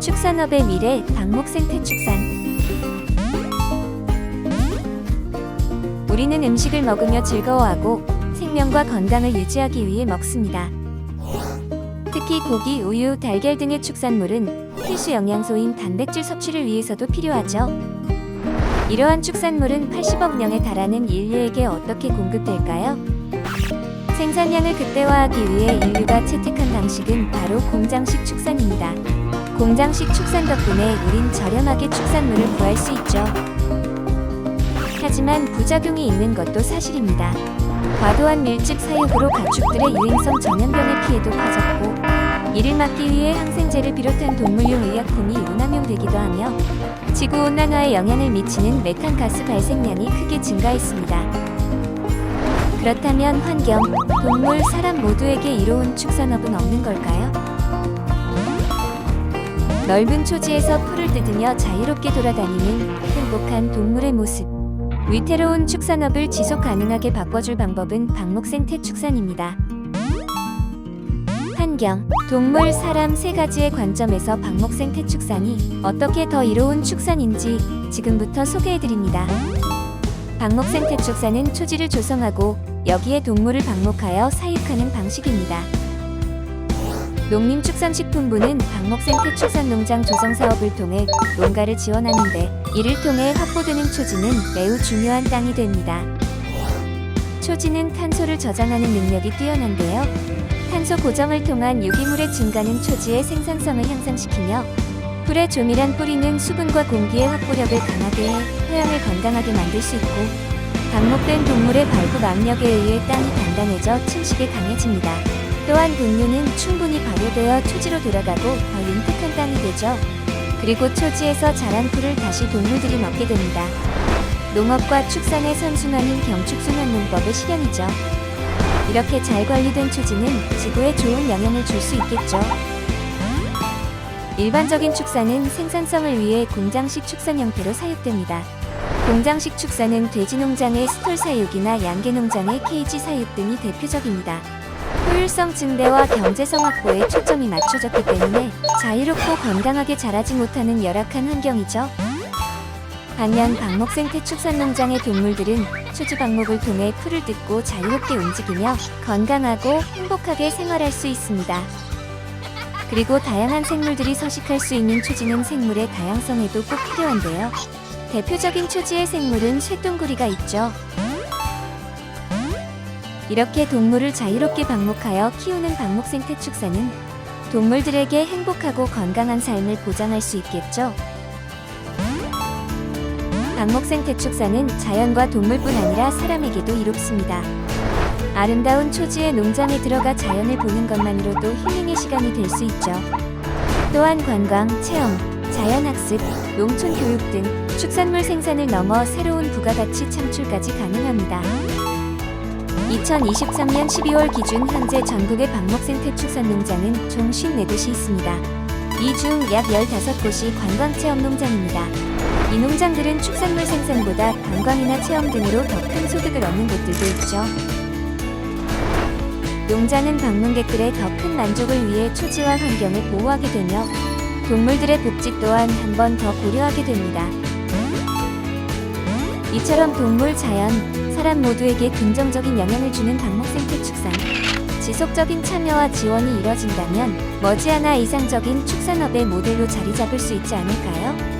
축산업의 미래 방목생태축산 우리는 음식을 먹으며 즐거워하고 생명과 건강을 유지하기 위해 먹습니다. 특히 고기, 우유, 달걀 등의 축산물은 필수 영양소인 단백질 섭취를 위해서도 필요하죠. 이러한 축산물은 80억 명에 달하는 인류에게 어떻게 공급될까요? 생산량을 극대화하기 위해 인류가 채택한 방식은 바로 공장식 축산입니다. 공장식 축산 덕분에 우린 저렴하게 축산물을 구할 수 있죠. 하지만 부작용이 있는 것도 사실입니다. 과도한 밀집 사육으로 가축들의 유행성 전염병의 피해도 커졌고 이를 막기 위해 항생제를 비롯한 동물용 의약품이 오남용되기도 하며 지구 온난화에 영향을 미치는 메탄가스 발생량이 크게 증가했습니다. 그렇다면 환경, 동물, 사람 모두에게 이로운 축산업은 없는 걸까요? 넓은 초지에서 풀을 뜯으며 자유롭게 돌아다니는 행복한 동물의 모습. 위태로운 축산업을 지속 가능하게 바꿔줄 방법은 방목생태 축산입니다. 환경, 동물, 사람 세 가지의 관점에서 방목생태 축산이 어떻게 더 이로운 축산인지 지금부터 소개해드립니다. 방목생태 축산은 초지를 조성하고 여기에 동물을 방목하여 사육하는 방식입니다. 농림축산식품부는 방목생태 축산농장 조성 사업을 통해 농가를 지원하는데 이를 통해 확보되는 초지는 매우 중요한 땅이 됩니다. 초지는 탄소를 저장하는 능력이 뛰어난데요. 탄소 고정을 통한 유기물의 증가는 초지의 생산성을 향상시키며 풀의 조밀한 뿌리는 수분과 공기의 확보력을 강하게 해 토양을 건강하게 만들 수 있고 방목된 동물의 발굽 압력에 의해 땅이 단단해져 침식에 강해집니다. 또한 분유는 충분히 발효되어 초지로 돌아가고 더 윤택한 땅이 되죠. 그리고 초지에서 자란 풀을 다시 동물들이 먹게 됩니다. 농업과 축산의 선순환인 경축순환 농법의 실현이죠. 이렇게 잘 관리된 초지는 지구에 좋은 영향을 줄 수 있겠죠. 일반적인 축산은 생산성을 위해 공장식 축산 형태로 사육됩니다. 공장식 축산은 돼지 농장의 스톨 사육이나 양계 농장의 케이지 사육 등이 대표적입니다. 효율성 증대와 경제성 확보에 초점이 맞춰졌기 때문에 자유롭고 건강하게 자라지 못하는 열악한 환경이죠. 반면 방목생태 축산농장의 동물들은 초지 방목을 통해 풀을 뜯고 자유롭게 움직이며 건강하고 행복하게 생활할 수 있습니다. 그리고 다양한 생물들이 서식할 수 있는 초지는 생물의 다양성에도 꼭 필요한데요. 대표적인 초지의 생물은 쇠똥구리가 있죠. 이렇게 동물을 자유롭게 방목하여 키우는 방목생태 축산은 동물들에게 행복하고 건강한 삶을 보장할 수 있겠죠. 방목생태 축산은 자연과 동물뿐 아니라 사람에게도 이롭습니다. 아름다운 초지의 농장에 들어가 자연을 보는 것만으로도 힐링의 시간이 될 수 있죠. 또한 관광, 체험, 자연학습, 농촌 교육 등 축산물 생산을 넘어 새로운 부가가치 창출까지 가능합니다. 2023년 12월 기준 현재 전국의 방목생태 축산농장은 총 54곳이 있습니다. 이 중 약 15곳이 관광체험 농장입니다. 이 농장들은 축산물 생산보다 관광이나 체험 등으로 더 큰 소득을 얻는 곳들도 있죠. 농장은 방문객들의 더 큰 만족을 위해 초지와 환경을 보호하게 되며 동물들의 복지 또한 한 번 더 고려하게 됩니다. 이처럼 동물, 자연, 사람 모두에게 긍정적인 영향을 주는 방목생태 축산. 지속적인 참여와 지원이 이뤄진다면 머지않아 이상적인 축산업의 모델로 자리 잡을 수 있지 않을까요?